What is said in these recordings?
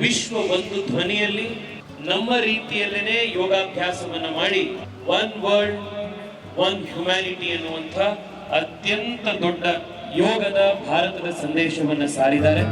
ವಿಶ್ವ ಒಂದು ಧ್ವನಿಯಲ್ಲಿ ನಮ್ಮ ರೀತಿಯಲ್ಲೇನೆ ಯೋಗಾಭ್ಯಾಸವನ್ನ ಮಾಡಿ ಒನ್ ವರ್ಲ್ಡ್ ಒನ್ ಹ್ಯುಮ್ಯಾನಿಟಿ ಎನ್ನುವಂಥ ಅತ್ಯಂತ ದೊಡ್ಡ ಯೋಗದ ಭಾರತದ ಸಂದೇಶವನ್ನು ಸಾರಿದ್ದಾರೆ.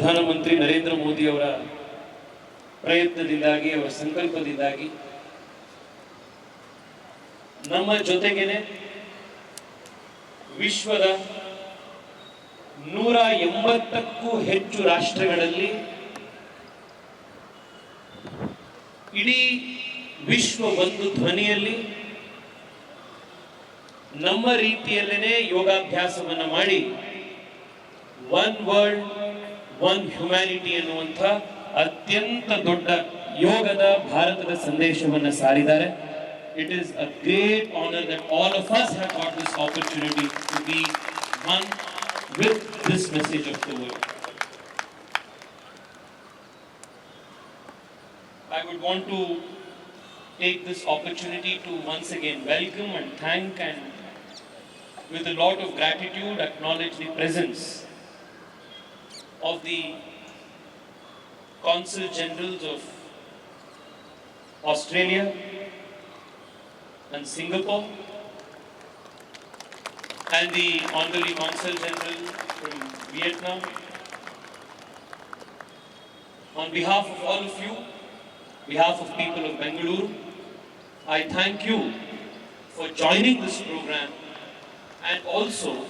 ಪ್ರಧಾನಮಂತ್ರಿ ನರೇಂದ್ರ ಮೋದಿ ಅವರ ಪ್ರಯತ್ನದಿಂದಾಗಿ, ಅವರ ಸಂಕಲ್ಪದಿಂದಾಗಿ ನಮ್ಮ ಜೊತೆಗೇನೆ ವಿಶ್ವದ ನೂರ ಎಂಬತ್ತಕ್ಕೂ ಹೆಚ್ಚು ರಾಷ್ಟ್ರಗಳಲ್ಲಿ ಇಡೀ ವಿಶ್ವ ಒಂದು ಧ್ವನಿಯಲ್ಲಿ ನಮ್ಮ ರೀತಿಯಲ್ಲೇನೆ ಯೋಗಾಭ್ಯಾಸವನ್ನು ಮಾಡಿ one world ಒನ್ ಹ್ಯುಮ್ಯಾನಿಟಿ ಎನ್ನುವಂಥ ಅತ್ಯಂತ ದೊಡ್ಡ ಯೋಗದ ಭಾರತದ ಸಂದೇಶವನ್ನ ಸಾರಿದ್ದಾರೆ it is a great honour that all of us have got this opportunity to B one with this message of the world I would want to take this opportunity to once again welcome and thank and with a lot of gratitude acknowledge the presence of the consul generals of Australia and Singapore and the honorary consul general from Vietnam. On behalf of all of you, behalf of people of Bengaluru, I thank you for joining this program and also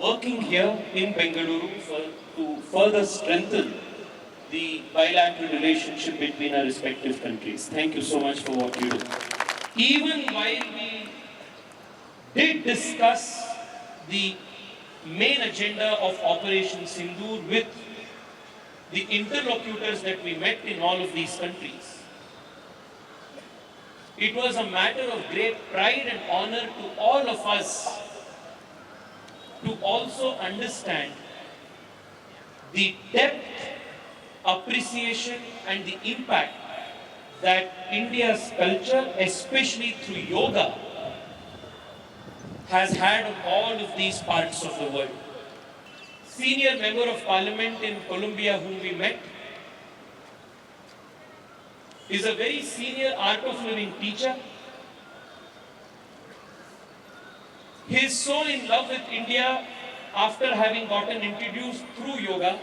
working here in Bengaluru for, to further strengthen the bilateral relationship between our respective countries. Thank you so much for what you do. Even while we did discuss the main agenda of Operation Sindoor with the interlocutors that we met in all of these countries, it was a matter of great pride and honor to all of us to also understand the depth, appreciation, and the impact that India's culture, especially through yoga, has had on all of these parts of the world. Senior member of parliament in Colombia, whom we met, is a very senior art of living teacher He is so in love with India after having gotten introduced through yoga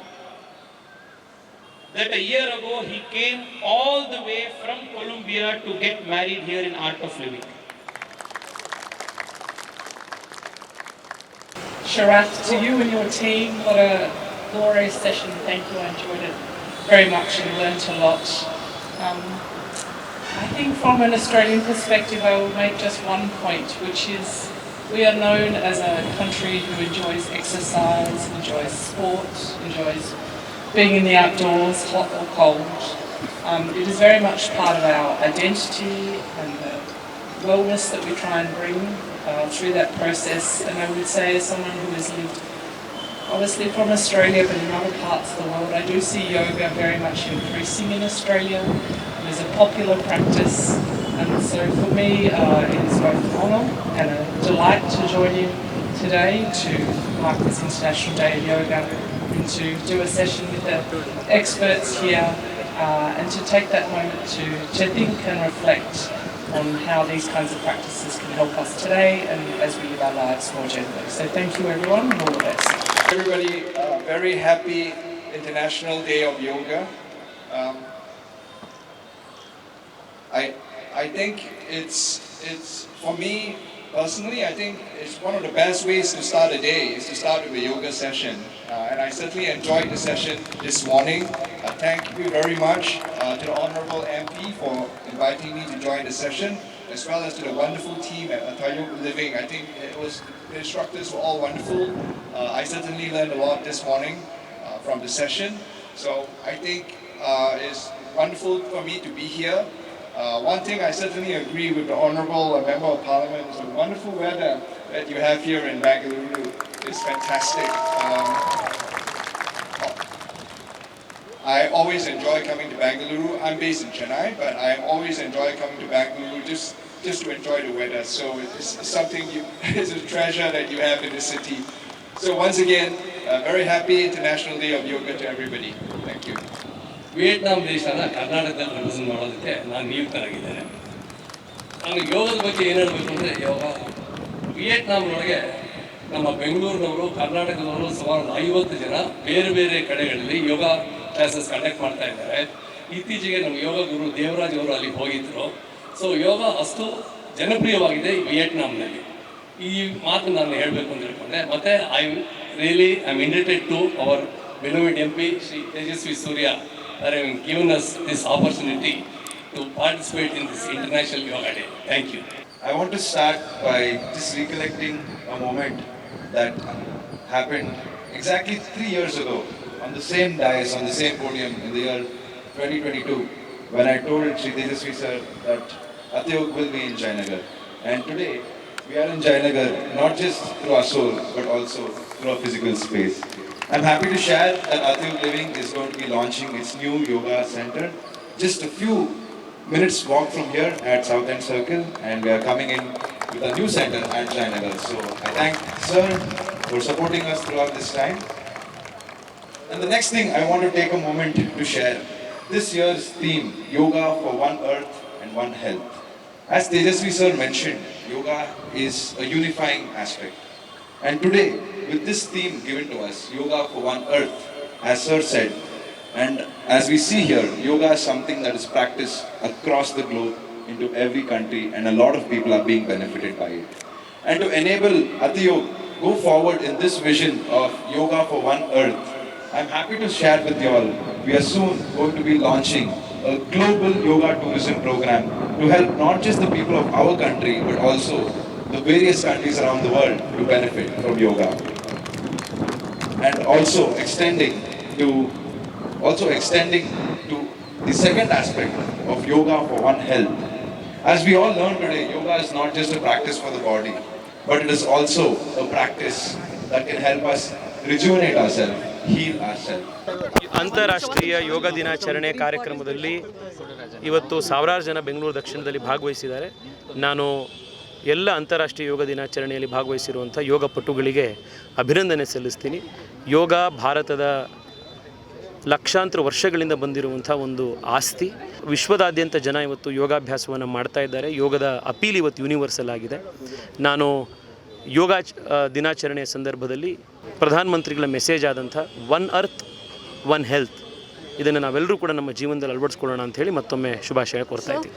that a year ago he came all the way from Colombia to get married here in Art of Living. Sharath, to you and your team, what a glorious session. Thank you. I enjoyed it very much and learnt a lot. Um, I think from an Australian perspective, I will make just one point, which is we are known as a country who enjoys exercise, enjoys sport, enjoys being in the outdoors, hot or cold. Um, it is very much part of our identity and the wellness that we try and bring uh, through that process. And I would say, as someone who has lived obviously from Australia, but in other parts of the world, I do see yoga very much increasing in Australia. It is a popular practice, and so for me, uh, it is both honour and a delight to join you today to mark this International Day of Yoga and to do a session with the experts here uh, and to take that moment to, to think and reflect on how these kinds of practices can help us today and as we live our lives more generally. So thank you everyone and all the best. Everybody, uh, very happy International Day of Yoga. Um, I, I think it's, it's, for me personally, I think it's one of the best ways to start a day is to start with a yoga session. Uh, and I certainly enjoyed the session this morning. Uh, thank you very much uh, to the Honorable MP for inviting me to join the session, as well as to the wonderful team at Atayo Living. I think it was the instructors were all wonderful. Uh, I certainly learned a lot this morning uh, from the session. So I think uh, it's wonderful for me to be here. Uh, one thing I certainly agree with the Honourable Member of Parliament is the wonderful weather that you have here in Bangalore. It's fantastic. Um, I always enjoy coming to Bangalore. I'm based in Chennai, but I always enjoy coming to Bangalore just just to enjoy the weather. So it's, it's something you, it's a treasure that you have in the city. So once again, very happy International Day of Yoga to everybody. Thank you. Vietnam ದೇಶನ ಕರ್ನಾಟಕದಲ್ಲಿ represent ಮಾಡೋದಕ್ಕೆ ನಾನು ನಿಯುಕ್ತರಾಗಿದ್ದೇನೆ. ನಾನು ಯೋಗದ ಬಗ್ಗೆ ಏನು ಹೇಳಬೇಕು ಅಂದರೆ ಯೋಗ ವಿಯೆಟ್ನಾಂನೊಳಗೆ ನಮ್ಮ ಬೆಂಗಳೂರಿನವರು, ಕರ್ನಾಟಕದವರು ಸುಮಾರು ಐವತ್ತು ಜನ ಬೇರೆ ಬೇರೆ ಕಡೆಗಳಲ್ಲಿ ಯೋಗ ಕ್ಲಾಸಸ್ ಕಂಡಕ್ಟ್ ಮಾಡ್ತಾ ಇದ್ದಾರೆ. ಇತ್ತೀಚೆಗೆ ನಮ್ಮ ಯೋಗ ಗುರು ದೇವರಾಜ್ ಅವರು ಅಲ್ಲಿ ಹೋಗಿದ್ದರು ಸೊ ಯೋಗ ಅಷ್ಟು ಜನಪ್ರಿಯವಾಗಿದೆ ವಿಯೆಟ್ನಾಂನಲ್ಲಿ. ಈ ಮಾತು ನಾನು ಹೇಳಬೇಕು ಅಂತ ಹೇಳ್ಕೊಂಡೆ. ಮತ್ತೆ I really I indebted to our beloved M P Shri Tejasvi Surya. having given us this opportunity to participate in this International Yoga Day. Thank you. I want to start by just recollecting a moment that happened exactly three years ago on the same dais, on the same podium in the year 2022 when I told Sri Tejasvi sir that Atiyog will be in Jainagar. And today we are in Jainagar, not just through our soul but also through our physical space. I'm happy to share that Atyog Living is going to be launching its new yoga center just a few minutes walk from here at South End Circle, and we are coming in with a new center at Jayanagar. So I thank Sir for supporting us throughout this time. And the next thing I want to take a moment to share this year's theme Yoga for One Earth and One Health. As Tejasvi Sir mentioned, yoga is a unifying aspect. And today, with this theme given to us, Yoga for One Earth, as Sir said, and as we see here, yoga is something that is practiced across the globe into every country, and a lot of people are being benefited by it. And to enable Atiyog go forward in this vision of yoga for one earth, I'm happy to share with you all. We are soon going to be launching a global yoga tourism program to help not just the people of our country, but also the various countries around the world to benefit from yoga and also extending to also extending to the second aspect of yoga for one health as we all learn today yoga is not just a practice for the body but it is also a practice that can help us rejuvenate ourselves heal ourselves ಅಂತಾರಾಷ್ಟ್ರೀಯ ಯೋಗ ದಿನಾಚರಣೆ ಕಾರ್ಯಕ್ರಮದಲ್ಲಿ ಇವತ್ತು ಸಾವಿರಾರು ಜನ ಬೆಂಗಳೂರು ದಕ್ಷಿಣದಲ್ಲಿ ಭಾಗವಹಿಸಿದ್ದಾರೆ ನಾನು ಎಲ್ಲ ಅಂತಾರಾಷ್ಟ್ರೀಯ ಯೋಗ ದಿನಾಚರಣೆಯಲ್ಲಿ ಭಾಗವಹಿಸಿರುವಂಥ ಯೋಗ ಪಟುಗಳಿಗೆ ಅಭಿನಂದನೆ ಸಲ್ಲಿಸ್ತೀನಿ. ಯೋಗ ಭಾರತದ ಲಕ್ಷಾಂತರ ವರ್ಷಗಳಿಂದ ಬಂದಿರುವಂಥ ಒಂದು ಆಸ್ತಿ. ವಿಶ್ವದಾದ್ಯಂತ ಜನ ಇವತ್ತು ಯೋಗಾಭ್ಯಾಸವನ್ನು ಮಾಡ್ತಾ ಇದ್ದಾರೆ. ಯೋಗದ ಅಪೀಲ್ ಇವತ್ತು ಯೂನಿವರ್ಸಲ್ ಆಗಿದೆ. ನಾನು ಯೋಗ ದಿನಾಚರಣೆಯ ಸಂದರ್ಭದಲ್ಲಿ ಪ್ರಧಾನಮಂತ್ರಿಗಳ ಮೆಸೇಜ್ ಆದಂಥ ಒನ್ ಅರ್ತ್ ಒನ್ ಹೆಲ್ತ್ ಇದನ್ನು ನಾವೆಲ್ಲರೂ ಕೂಡ ನಮ್ಮ ಜೀವನದಲ್ಲಿ ಅಳವಡಿಸ್ಕೊಳ್ಳೋಣ ಅಂತ ಹೇಳಿ ಮತ್ತೊಮ್ಮೆ ಶುಭಾಶಯ ಕೋರ್ತಾ ಇದ್ದೀನಿ.